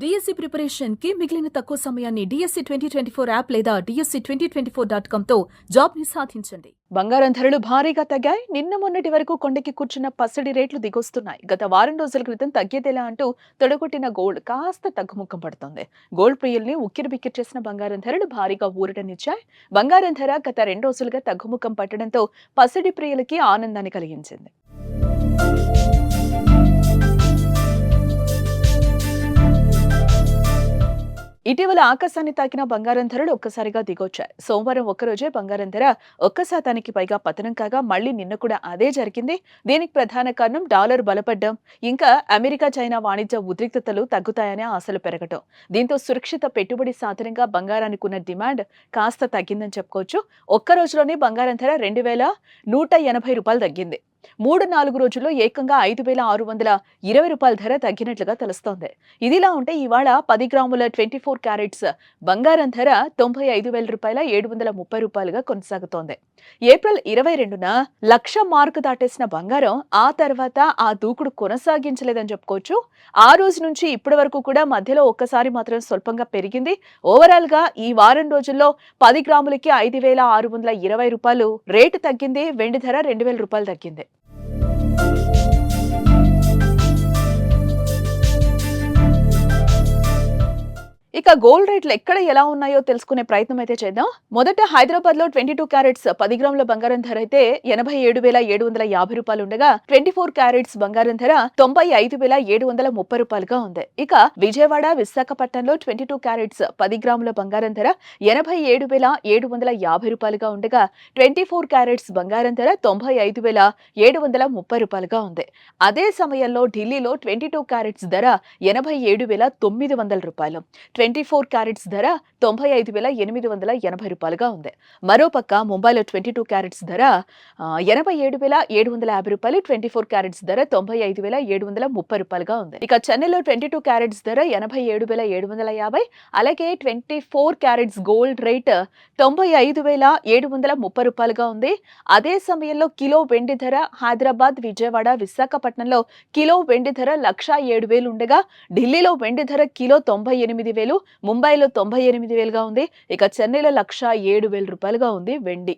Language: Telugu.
డిఎస్సి ప్రిపరేషన్కి మిగిలిన తక్కువ సమయాన్ని DSC twenty twenty four app లేదా DSC twenty twenty four dot కామ్తో జాబ్ని సాధించండి. బంగారం ధరలు భారీగా తగ్గాయి. నిన్న మొన్నటి వరకు కొండకి కూర్చున్న పసిడి రేట్లు దిగొస్తున్నాయి. గత వారం రోజుల క్రితం తగ్గేదేలా అంటూ తొడగొట్టిన గోల్డ్ కాస్త తగ్గుముఖం పడుతోంది. గోల్డ్ ప్రియుల్ని ఉక్కిరి బిక్కిరి చేసిన బంగారం ధరలు భారీగా ఊరటనిచ్చాయి. బంగారం ధర గత రెండు రోజులుగా తగ్గుముఖం పట్టడంతో పసిడి ప్రియులకి ఆనందాన్ని కలిగించింది. ఇటీవల ఆకాశాన్ని తాకిన బంగారం ధరలు ఒక్కసారిగా దిగొచ్చాయి. సోమవారం ఒక్కరోజే బంగారం ధర ఒక్క శాతానికి పైగా పతనం కాగా మళ్ళీ నిన్న కూడా అదే జరిగింది. దీనికి ప్రధాన కారణం డాలర్ బలపడ్డం. ఇంకా అమెరికా చైనా వాణిజ్య ఉద్రిక్తతలు తగ్గుతాయనే ఆశలు పెరగటం. దీంతో సురక్షిత పెట్టుబడి సాధనంగా బంగారానికి ఉన్న డిమాండ్ కాస్త తగ్గిందని చెప్పుకోవచ్చు. ఒక్క రోజులోనే బంగారం ధర రెండు వేల నూట ఎనభై రూపాయలు తగ్గింది. మూడు నాలుగు రోజుల్లో ఏకంగా ఐదు వేల ఆరు వందల ఇరవై రూపాయల ధర తగ్గినట్లుగా తెలుస్తోంది. ఇదిలా ఉంటే ఇవాళ పది గ్రాముల ట్వంటీ ఫోర్ క్యారెట్స్ బంగారం ధర తొంభై ఐదు వేల రూపాయల ఏడు వందల ముప్పై రూపాయలుగా కొనసాగుతోంది. ఏప్రిల్ ఇరవై రెండున లక్ష మార్కు దాటేసిన బంగారం ఆ తర్వాత ఆ దూకుడు కొనసాగించలేదని చెప్పుకోవచ్చు. ఆ రోజు నుంచి ఇప్పటి వరకు కూడా మధ్యలో ఒక్కసారి మాత్రం స్వల్పంగా పెరిగింది. ఓవరాల్గా ఈ వారం రోజుల్లో పది గ్రాములకి ఐదు వేల ఆరు వందల ఇరవై రూపాయలు రేటు తగ్గింది. వెండి ధర రెండు వేల రూపాయలు తగ్గింది. Música ఇక గోల్డ్ రేట్లు ఎక్కడ ఎలా ఉన్నాయో తెలుసుకునే ప్రయత్నం అయితే చేద్దాం. మొదట హైదరాబాద్లో ట్వంటీ టూ క్యారెట్స్ పది గ్రాముల బంగారం ధర అయితే ఎనభై ఏడు వేల ఏడు వందల యాభై రూపాయలు ఉండగా ట్వంటీ ఫోర్ క్యారెట్స్ బంగారం ధర తొంభై ఐదు వేల ఏడు వందల ముప్పై రూపాయలుగా ఉంది. ఇక విజయవాడ విశాఖపట్నంలో ట్వంటీ టూ క్యారెట్స్ పది గ్రాముల బంగారం ధర ఎనభై ఏడు వేల ఏడు వందల యాభై రూపాయలుగా ఉండగా ట్వంటీ ఫోర్ క్యారెట్స్ బంగారం ధర తొంభై ఐదు వేల ఏడు వందల ముప్పై రూపాయలుగా ఉంది. అదే సమయంలో ఢిల్లీలో ట్వంటీ టూ క్యారెట్స్ ధర ఎనభై ఏడు వేల తొమ్మిది వందల రూపాయలు. ట్వంటీ ట్వంటీ ఫోర్ క్యారెట్స్ ధర తొంభై ఐదు వేల ఎనిమిది వందల ఎనభై రూపాయలుగా ఉంది. మరోపక్క ముంబైలో ట్వంటీ టూ క్యారెట్స్ ధర ఎనభై ఏడు వేల ఏడు వందల యాభై రూపాయలు ట్వంటీ ఫోర్ క్యారెట్స్ ధర తొంభై ఐదు వేల ఏడు వందల ముప్పై రూపాయలుగా ఉంది. ఇక చెన్నైలో ట్వంటీ టూ క్యారెట్స్ ధర ఎనభై ఏడు వేల ఏడు వందల యాభై అలాగే twenty four carats gold rate తొంభై ఐదు వేల ఏడు వందల ముప్పై రూపాయలుగా ఉంది. అదే సమయంలో కిలో వెండి ధర హైదరాబాద్ విజయవాడ విశాఖపట్నంలో కిలో వెండి ధర లక్ష ఏడు వేలు ఉండగా ఢిల్లీలో వెండి ధర కిలో తొంభై ఎనిమిది వేలు ముంబైలో తొంభై ఎనిమిది వేలుగా ఉంది. ఇక చెన్నైలో లక్ష ఏడు వేల రూపాయలుగా ఉంది వెండి.